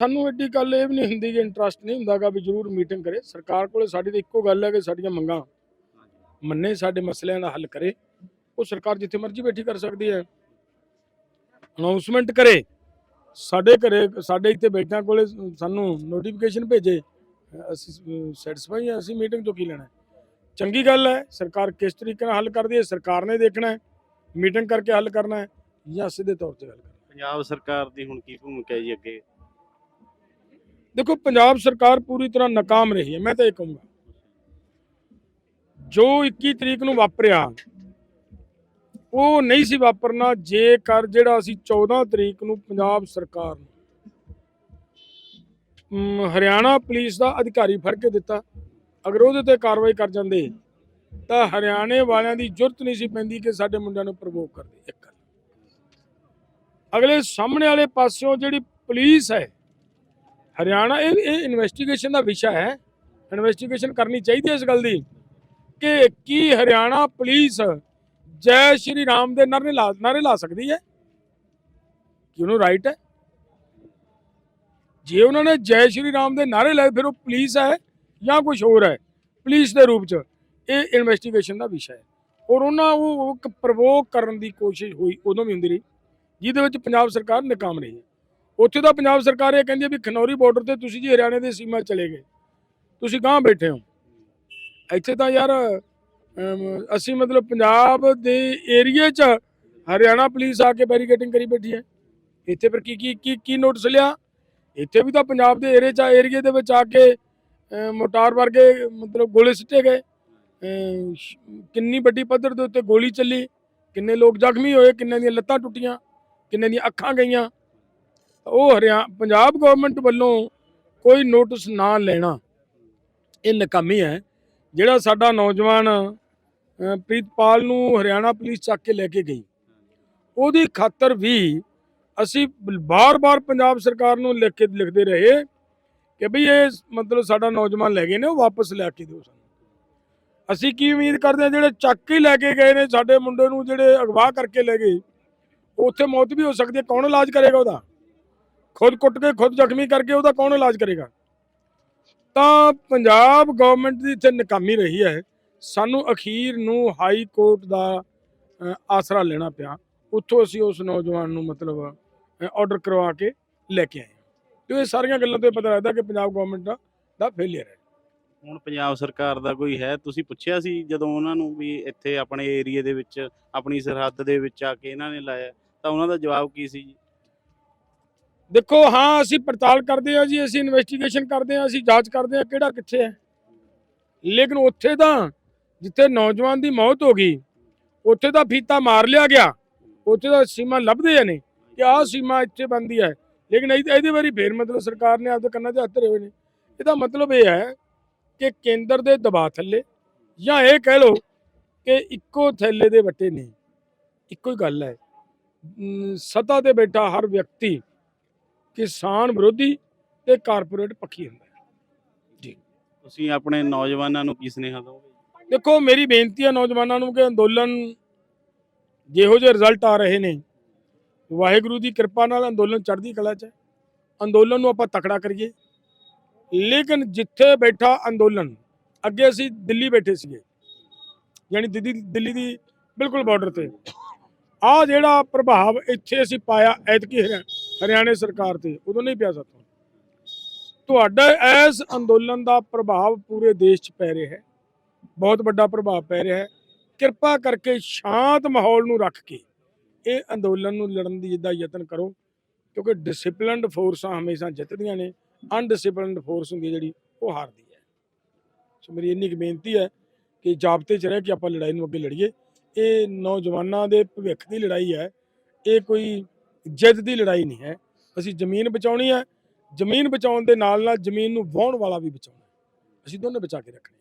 ਸਾਨੂੰ ਐਡੀ ਗੱਲ ਇਹ ਵੀ ਨਹੀਂ ਹੁੰਦੀ ਕਿ ਇੰਟਰਸਟ ਨਹੀਂ ਹੁੰਦਾਗਾ ਵੀ ਜ਼ਰੂਰ ਮੀਟਿੰਗ ਕਰੇ। ਸਰਕਾਰ ਕੋਲੇ ਸਾਡੀ ਤਾਂ ਇੱਕੋ ਗੱਲ ਹੈ ਕਿ ਸਾਡੀਆਂ ਮੰਗਾਂ ਮੰਨੇ, ਸਾਡੇ ਮਸਲਿਆਂ ਦਾ ਹੱਲ ਕਰੇ। ਉਹ ਸਰਕਾਰ ਜਿੱਥੇ ਮਰਜ਼ੀ ਬੈਠੀ ਕਰ ਸਕਦੀ ਹੈ। ਅਨਾਉਂਸਮੈਂਟ ਕਰੇ। ਸਾਡੇ ਘਰੇ, ਸਾਡੇ ਇੱਥੇ ਬੈਠਿਆਂ ਕੋਲੇ ਸਾਨੂੰ ਨੋਟੀਫਿਕੇਸ਼ਨ ਭੇਜੇ। ਅਸੀਂ ਸੈਟੀਸਫਾਈ ਹਾਂ ਅਸੀਂ ਮੀਟਿੰਗ ਤੋਂ ਕੀ ਲੈਣਾ ਚੰਗੀ ਗੱਲ ਹੈ, ਸਰਕਾਰ ਕਿਸ ਤਰੀਕੇ ਨਾਲ ਹੱਲ ਕਰਦੀ ਹੈ, ਸਰਕਾਰ ਨੇ ਦੇਖਣਾ ਹੈ ਮੀਟਿੰਗ ਕਰਕੇ ਹੱਲ ਕਰਨਾ ਹੈ ਜਾਂ ਸਿੱਧੇ ਤੌਰ ਤੇ ਹੱਲ ਕਰਨਾ ਪੰਜਾਬ ਸਰਕਾਰ ਦੀ ਹੁਣ ਕੀ ਭੂਮਿਕਾ ਹੈ ਜੀ ਅੱਗੇ? ਦੇਖੋ, ਪੰਜਾਬ ਸਰਕਾਰ ਪੂਰੀ ਤਰ੍ਹਾਂ ਨਾਕਾਮ ਰਹੀ ਹੈ, ਮੈਂ ਤਾਂ ਇਹ ਕਹੂੰਗਾ। ਜੋ 21 ਤਰੀਕ ਨੂੰ ਵਾਪਰਿਆ, ਉਹ ਨਹੀਂ ਸੀ ਵਾਪਰਨਾ, ਜੇਕਰ ਜਿਹੜਾ ਅਸੀਂ 14 ਤਰੀਕ ਨੂੰ ਪੰਜਾਬ ਸਰਕਾਰ ਨੂੰ ਹਰਿਆਣਾ ਪੁਲਿਸ ਦਾ ਅਧਿਕਾਰੀ ਫੜ ਕੇ ਦਿੱਤਾ, ਅਗਰ ਉਹਦੇ ਤੇ ਕਾਰਵਾਈ ਕਰ ਜਾਂਦੇ, ਤਾਂ ਹਰਿਆਣੇ ਵਾਲਿਆਂ ਦੀ ਜ਼ਰੂਰਤ ਨਹੀਂ ਸੀ ਪੈਂਦੀ ਕਿ ਸਾਡੇ ਮੁੰਡਿਆਂ ਨੂੰ ਪ੍ਰਵੋਕ ਕਰਦੇ ਇੱਕ ਗੱਲ। ਅਗਲੇ ਸਾਹਮਣੇ ਵਾਲੇ ਪਾਸਿਓਂ ਜਿਹੜੀ ਪੁਲਿਸ ਹੈ ਹਰਿਆਣਾ ਇਹ ਇਹ ਇਨਵੈਸਟੀਗੇਸ਼ਨ ਦਾ ਵਿਸ਼ਾ ਹੈ। ਇਨਵੈਸਟੀਗੇਸ਼ਨ ਕਰਨੀ ਚਾਹੀਦੀ ਹੈ ਇਸ ਗੱਲ ਦੀ ਕਿ ਕੀ ਹਰਿਆਣਾ ਪੁਲਿਸ ਜੈ ਸ਼੍ਰੀ ਰਾਮ ਦੇ ਨਾਰੇ ਲਾ ਨਾਰੇ ਲਾ ਸਕਦੀ ਹੈ? ਕਿ ਉਹਨੂੰ ਰਾਈਟ ਹੈ? ਜੇ ਉਹਨਾਂ ਨੇ ਜੈ ਸ਼੍ਰੀ ਰਾਮ ਦੇ ਨਾਰੇ ਲਾਏ, ਫਿਰ ਉਹ ਪੁਲਿਸ ਹੈ ਜਾਂ ਕੁਝ ਹੋਰ ਹੈ? ਪੁਲਿਸ ਦੇ ਰੂਪ ਚ ਇਹ ਇਨਵੈਸਟੀਗੇਸ਼ਨ ਦਾ ਵਿਸ਼ਾ ਹੈ। ਔਰ ਉਹਨਾਂ ਉਹ ਇੱਕ ਪ੍ਰਵੋਕ ਕਰਨ ਦੀ ਕੋਸ਼ਿਸ਼ ਹੋਈ, ਉਦੋਂ ਵੀ ਹੁੰਦੀ ਰਹੀ, ਜਿਹਦੇ ਵਿੱਚ ਪੰਜਾਬ ਸਰਕਾਰ ਨਕਾਮ ਰਹੀ ਹੈ। ਉੱਥੇ ਤਾਂ ਪੰਜਾਬ ਸਰਕਾਰ ਇਹ ਕਹਿੰਦੀ ਹੈ ਵੀ ਖਨੌਰੀ ਬਾਰਡਰ ਤੇ ਤੁਸੀਂ ਜੀ ਹਰਿਆਣੇ ਦੇ ਸੀਮਾ ਚਲੇ ਗਏ। ਤੁਸੀਂ ਕਹਾਂ ਬੈਠੇ ਹੋ। ਇੱਥੇ ਤਾਂ ਯਾਰ ਅਸੀਂ ਮਤਲਬ ਪੰਜਾਬ ਦੇ ਏਰੀਏ 'ਚ ਹਰਿਆਣਾ ਪੁਲਿਸ ਆ ਕੇ ਬੈਰੀਕੇਟਿੰਗ ਕਰੀ ਬੈਠੀ ਹੈ। ਇੱਥੇ ਫਿਰ ਕੀ ਕੀ ਕੀ ਕੀ ਨੋਟਿਸ ਲਿਆ? ਇੱਥੇ ਵੀ ਤਾਂ ਪੰਜਾਬ ਦੇ ਏਰੀਏ 'ਚ ਏਰੀਏ ਦੇ ਵਿੱਚ ਆ ਕੇ ਮੋਟਾਰ ਵਰਗੇ ਮਤਲਬ ਗੋਲੇ ਸਿੱਟੇ ਗਏ। ਕਿੰਨੀ ਵੱਡੀ ਪੱਧਰ ਦੇ ਉੱਤੇ ਗੋਲੀ ਚੱਲੀ। ਕਿੰਨੇ ਲੋਕ ਜ਼ਖਮੀ ਹੋਏ, ਕਿੰਨੇ ਦੀਆਂ ਲੱਤਾਂ ਟੁੱਟੀਆਂ, ਕਿੰਨੇ ਦੀਆਂ ਅੱਖਾਂ ਗਈਆਂ। ਉਹ ਹਰਿਆ, ਪੰਜਾਬ ਗਵਰਨਮੈਂਟ ਵੱਲੋਂ ਕੋਈ ਨੋਟਿਸ ਨਾ ਲੈਣਾ, ਇਹ ਨਕਾਮੀ ਹੈ। ਜਿਹੜਾ ਸਾਡਾ ਨੌਜਵਾਨ ਪ੍ਰੀਤਪਾਲ ਨੂੰ ਹਰਿਆਣਾ ਪੁਲਿਸ ਚੱਕ ਕੇ ਲੈ ਕੇ ਗਈ, ਉਹਦੀ ਖਾਤਰ ਵੀ ਅਸੀਂ ਬਾਰ-ਬਾਰ ਪੰਜਾਬ ਸਰਕਾਰ ਨੂੰ ਲਿਖ ਕੇ ਲਿਖਦੇ ਰਹੇ ਕਿ ਭਈ ਇਹ ਮਤਲਬ ਸਾਡਾ ਨੌਜਵਾਨ ਲੈ ਗਏ ਨੇ, ਉਹ ਵਾਪਸ ਲੈ ਕੇ ਦਿਓ ਸਾਨੂੰ। ਅਸੀਂ ਕੀ ਉਮੀਦ ਕਰਦੇ ਹਾਂ, ਜਿਹੜੇ ਚੱਕ ਕੇ ਲੈ ਕੇ ਗਏ ਨੇ, ਸਾਡੇ ਮੁੰਡੇ ਨੂੰ ਜਿਹੜੇ ਅਗਵਾ ਕਰਕੇ ਲੈ ਗਏ, ਉੱਥੇ ਮੌਤ ਵੀ ਹੋ ਸਕਦੀ ਹੈ, ਕੌਣ ਇਲਾਜ ਕਰੇਗਾ ਉਹਦਾ? ਖੁਦ ਕੁੱਟ ਕੇ, ਖੁਦ ਜ਼ਖਮੀ ਕਰਕੇ ਉਹਦਾ ਕੌਣ ਇਲਾਜ ਕਰੇਗਾ? ਤਾਂ ਪੰਜਾਬ ਗਵਰਨਮੈਂਟ ਦੀ ਇੱਥੇ ਨਕਾਮੀ ਰਹੀ ਹੈ। ਸਾਨੂੰ ਅਖੀਰ ਨੂੰ ਹਾਈ ਕੋਰਟ ਦਾ ਆਸਰਾ ਲੈਣਾ ਪਿਆ। ਉੱਥੋਂ ਅਸੀਂ ਉਸ ਨੌਜਵਾਨ ਨੂੰ ਮਤਲਬ ਆਰਡਰ ਕਰਵਾ ਕੇ ਲੈ ਕੇ ਆਏ ਤੇ ਇਹ ਸਾਰੀਆਂ ਗੱਲਾਂ ਤੋਂ ਇਹ ਪਤਾ ਲੱਗਦਾ ਕਿ ਪੰਜਾਬ ਗਵਰਨਮੈਂਟ ਦਾ ਦਾ ਫੇਲਿਅਰ ਹੈ। ਹੁਣ ਪੰਜਾਬ ਸਰਕਾਰ ਦਾ ਕੋਈ ਹੈ? ਤੁਸੀਂ ਪੁੱਛਿਆ ਸੀ ਜਦੋਂ ਉਹਨਾਂ ਨੂੰ ਵੀ ਇੱਥੇ ਆਪਣੇ ਏਰੀਏ ਦੇ ਵਿੱਚ, ਆਪਣੀ ਸਰਹੱਦ ਦੇ ਵਿੱਚ ਆ ਕੇ ਇਹਨਾਂ ਨੇ ਲਾਇਆ, ਤਾਂ ਉਹਨਾਂ ਦਾ ਜਵਾਬ ਕੀ ਸੀ ਜੀ? ਦੇਖੋ ਹਾਂ ਅਸੀਂ ਪੜਤਾਲ ਕਰਦੇ ਹਾਂ ਜੀ ਅਸੀਂ ਇਨਵੈਸਟੀਗੇਸ਼ਨ ਕਰਦੇ ਹਾਂ ਅਸੀਂ ਜਾਂਚ ਕਰਦੇ ਹਾਂ ਕਿਹੜਾ ਕਿੱਥੇ ਹੈ। ਲੇਕਿਨ ਉੱਥੇ ਤਾਂ ਜਿੱਥੇ ਨੌਜਵਾਨ ਦੀ ਮੌਤ ਹੋ ਗਈ ਉੱਥੇ ਤਾਂ ਫੀਤਾ ਮਾਰ ਲਿਆ ਗਿਆ। ਉੱਥੇ ਤਾਂ ਸੀਮਾ ਲੱਭਦੇ ਆ ਨੇ ਕਿ ਆਹ ਸੀਮਾ ਇੱਥੇ ਬੰਦੀ ਹੈ। ਲੇਕਿਨ ਇਹਦੇ ਇਹਦੇ ਵਾਰੀ ਫੇਰ ਮਤਲਬ ਸਰਕਾਰ ਨੇ ਆਪਦੇ ਕੰਨਾਂ 'ਚ ਹੱਥ ਧਰੇ ਹੋਏ ਨੇ। ਇਹਦਾ ਮਤਲਬ ਇਹ ਹੈ ਕਿ ਕੇਂਦਰ ਦੇ ਦਬਾਅ ਥੱਲੇ ਜਾਂ ਇਹ ਕਹਿ ਲਓ ਕਿ ਇੱਕੋ ਥੈਲੇ ਦੇ ਵੱਟੇ ਨੇ। ਇੱਕੋ ਹੀ ਗੱਲ ਹੈ। ਅਮ, ਤੇ ਬੈਠਾ ਹਰ ਵਿਅਕਤੀ ਕਿਸਾਨ ਵਿਰੋਧੀ ਤੇ ਕਾਰਪੋਰੇਟ ਪੱਖੀ ਹੁੰਦਾ ਹੈ ਤੁਸੀਂ ਆਪਣੇ ਨੌਜਵਾਨਾਂ ਨੂੰ ਕੀ ਸੁਨੇਹਾ ਦਿਓਗੇ? ਦੇਖੋ ਮੇਰੀ ਬੇਨਤੀ ਹੈ ਨੌਜਵਾਨਾਂ ਨੂੰ ਕਿ ਅੰਦੋਲਨ ਜਿਹੋ ਜਿਹੇ ਰਿਜ਼ਲਟ ਆ ਰਹੇ ਨੇ ਵਾਹਿਗੁਰੂ ਦੀ ਕਿਰਪਾ ਨਾਲ ਅੰਦੋਲਨ ਚੜ੍ਹਦੀ ਕਲਾ 'ਚ ਹੈ। ਅੰਦੋਲਨ ਨੂੰ ਆਪਾਂ ਤਕੜਾ ਕਰੀਏ। ਲੇਕਿਨ ਜਿੱਥੇ ਬੈਠਾ ਅੰਦੋਲਨ ਅੱਗੇ ਅਸੀਂ ਦਿੱਲੀ ਬੈਠੇ ਸੀਗੇ ਯਾਨੀ ਦਿੱਲੀ ਦਿੱਲੀ ਦੀ ਬਿਲਕੁਲ ਬਾਰਡਰ ਤੇ। ਆ ਜਿਹੜਾ ਪ੍ਰਭਾਵ ਇੱਥੇ ਅਸੀਂ ਪਾਇਆ ਐਤਕੀ ਹਰਿਆ- ਹਰਿਆਣੇ ਸਰਕਾਰ ਤੇ, ਉਦੋਂ ਨਹੀਂ ਪਿਆ ਸਾਥੋਂ। ਤੁਹਾਡਾ ਇਸ ਅੰਦੋਲਨ ਦਾ ਪ੍ਰਭਾਵ ਪੂਰੇ ਦੇਸ਼ 'ਚ ਪੈ ਰਿਹਾ ਹੈ। ਬਹੁਤ ਵੱਡਾ ਪ੍ਰਭਾਵ ਪੈ ਰਿਹਾ ਹੈ। ਕਿਰਪਾ ਕਰਕੇ ਸ਼ਾਂਤ ਮਾਹੌਲ ਨੂੰ ਰੱਖ ਕੇ ਇਹ ਅੰਦੋਲਨ ਨੂੰ ਲੜਨ ਦੀ ਜਿੱਦਾਂ ਯਤਨ ਕਰੋ, ਕਿਉਂਕਿ ਡਿਸਪਲਿਨਡ ਫੋਰਸਾਂ ਹਮੇਸ਼ਾ ਜਿੱਤਦੀਆਂ ਨੇ। ਅਨਡਿਸਪਲਿਨਡ ਫੋਰਸ ਹੁੰਦੀ ਹੈ ਜਿਹੜੀ, ਉਹ ਹਾਰਦੀ ਹੈ। ਸੋ ਮੇਰੀ ਇੰਨੀ ਕੁ ਬੇਨਤੀ ਹੈ ਕਿ ਜਾਬਤੇ 'ਚ ਰਹਿ ਕੇ ਆਪਾਂ ਲੜਾਈ ਨੂੰ ਅੱਗੇ ਲੜੀਏ। ਇਹ ਨੌਜਵਾਨਾਂ ਦੇ ਭਵਿੱਖ ਦੀ ਲੜਾਈ ਹੈ। ਇਹ ਕੋਈ ਜਿੱਦ ਦੀ ਲੜਾਈ ਨਹੀਂ ਹੈ। ਅਸੀਂ ਜ਼ਮੀਨ ਬਚਾਉਣੀ ਹੈ। ਜ਼ਮੀਨ ਬਚਾਉਣ ਦੇ ਨਾਲ ਨਾਲ ਜ਼ਮੀਨ ਨੂੰ ਵਾਹਣ ਵਾਲਾ ਵੀ ਬਚਾਉਣਾ ਅਸੀਂ ਦੋਨੇ ਬਚਾ ਕੇ ਰੱਖਣੇ ਹੈ।